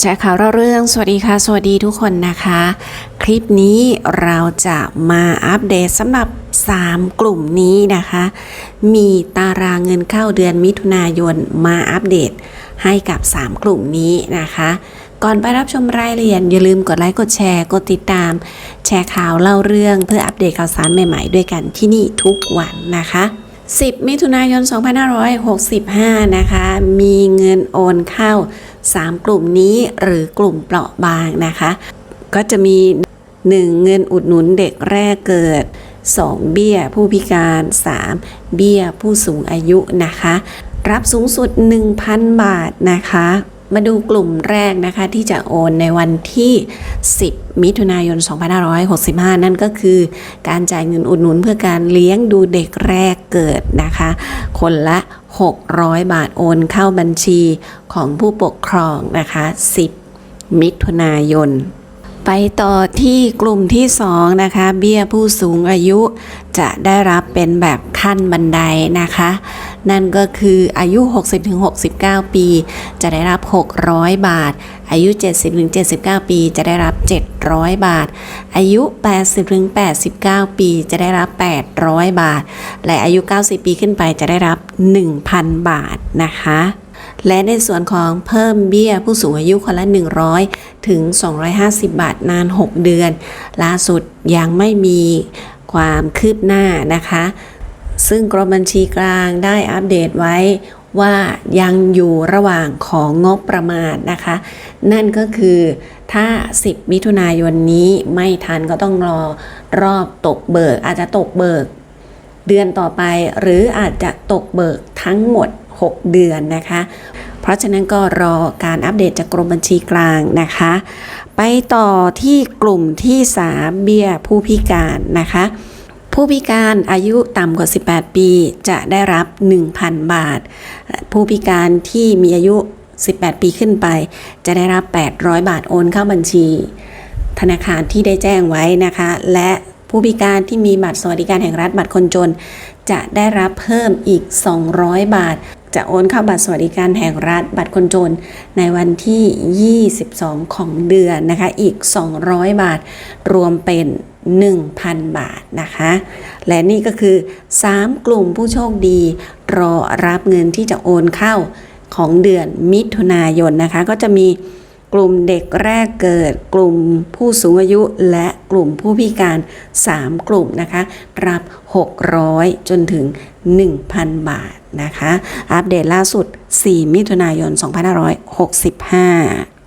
แชร์ข่าวเราเรื่อง สวัสดีค่ะ สวัสดีทุกคนนะคะ คลิปนี้เราจะมาอัปเดตสำหรับ 3 กลุ่มนี้นะคะ มีตารางเงินเข้าเดือนมิถุนายนมาอัปเดตให้กับ 3 กลุ่มนี้นะคะ ก่อนไปรับชมรายละเอียดอย่าลืมกดไลค์กดแชร์กดติดตาม แชร์ข่าวเล่าเรื่องเพื่ออัปเดตข่าวสารใหม่ ๆ ด้วยกันที่นี่ทุกวันนะคะ 10 มิถุนายน 2565 นะคะ มีเงินโอนเข้า 3 กลุ่มนี้หรือกลุ่มเปราะบางนะคะ ก็จะมี 1. เงินอุดหนุนเด็กแรกเกิด 2. เบี้ยผู้พิการ 3. เบี้ยผู้สูงอายุนะคะ รับสูงสุด 1,000 บาทนะคะ มาดูกลุ่มแรกนะคะที่จะโอนในวันที่ 10 มิถุนายน 2565 นั่นก็คือ การจ่ายเงินอุดหนุนเพื่อการเลี้ยงดูเด็กแรกเกิดนะคะ คนละ 600 บาทโอนเข้าบัญชีของผู้ปกครองนะคะ 10 มิถุนายน ไปต่อที่กลุ่มที่ 2 นะคะ เบี้ยผู้สูงอายุจะได้รับเป็นแบบขั้นบันไดนะคะ นั่นก็คืออายุ 60-69 ปี จะได้รับ 600 บาท อายุ 70-79 ปี จะได้รับ 700 บาท อายุ 80-89 ปี จะได้รับ 800 บาท และอายุ 90 ปีขึ้นไปจะได้รับ 1,000 บาทนะคะและในส่วนของเพิ่มเบี้ยผู้สูงอายุคนละ 100 ถึง 250 บาทนาน 6 เดือน ล่าสุดยังไม่มีความคืบหน้านะคะ ซึ่งกรมบัญชีกลางได้อัปเดตไว้ว่ายังอยู่ระหว่างของงบประมาณนะคะ นั่นก็คือถ้า 10 มิถุนายนนี้ไม่ทันก็ต้องรอรอบตกเบิก อาจจะตกเบิก เดือนต่อไปหรืออาจจะตกเบิกทั้งหมด 6 เดือนนะคะ เพราะฉะนั้นก็รอการอัปเดตจากกรมบัญชีกลางนะคะ ไปต่อที่กลุ่มที่ 3 เบี้ยผู้พิการนะคะ ผู้พิการอายุต่ำกว่า 18 ปีจะได้รับ 1,000 บาท ผู้พิการที่มีอายุ 18 ปีขึ้นไป จะได้รับ 800 บาทโอนเข้าบัญชี ธนาคารที่ได้แจ้งไว้นะคะ และผู้พิการที่มีบัตรสวัสดิการแห่งรัฐบัตรคนจน จะได้รับเพิ่มอีก 200 บาท จะโอนเข้าบัตรสวัสดิการแห่งรัฐบัตรคนจน ในวันที่ 22 ของเดือนนะคะ อีก 200 บาท รวมเป็น 1,000 บาทนะคะ และนี่ก็คือ 3 กลุ่มผู้โชคดี รอรับเงินที่จะโอนเข้าของเดือนมิถุนายนนะคะ ก็จะมีกลุ่มเด็กแรกเกิด กลุ่มผู้สูงอายุและกลุ่มผู้พิการ 3 กลุ่มนะคะ รับ 600 จนถึง 1,000 บาทนะคะ อัปเดตล่าสุด 4 มิถุนายน 2565